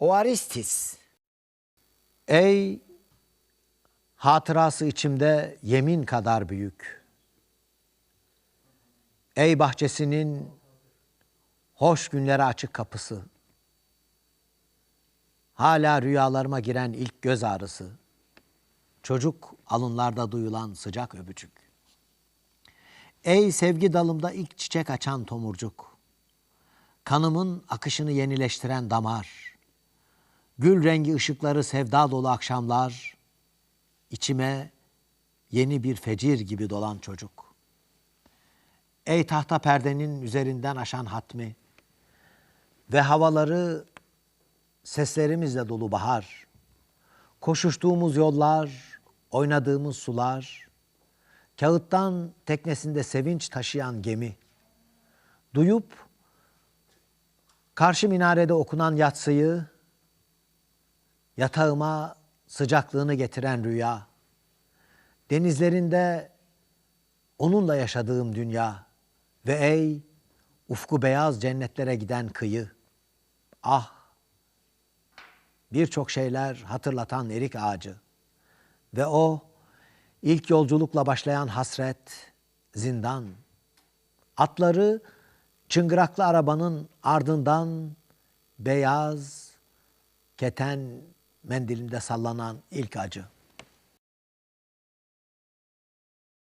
Oaristis. Ey hatırası içimde yemin kadar büyük. Ey bahçesinin hoş günlere açık kapısı. Hala rüyalarıma giren ilk göz ağrısı. Çocuk alınlarda duyulan sıcak öpücük. Ey sevgi dalımda ilk çiçek açan tomurcuk. Kanımın akışını yenileştiren damar. Gül rengi ışıkları sevda dolu akşamlar. içime yeni bir fecir gibi dolan çocuk. Ey tahta perdenin üzerinden aşan hatmi ve havaları seslerimizle dolu bahar. Koşuştuğumuz yollar, oynadığımız sular, kağıttan teknesinde sevinç taşıyan gemi. Duyup karşı minarede okunan yatsıyı, yatağıma sıcaklığını getiren rüya, denizlerinde onunla yaşadığım dünya. Ve ey ufku beyaz cennetlere giden kıyı. Ah birçok şeyler hatırlatan erik ağacı. Ve o ilk yolculukla başlayan hasret, zindan, atları çıngıraklı arabanın ardından beyaz keten mendilinde sallanan ilk acı.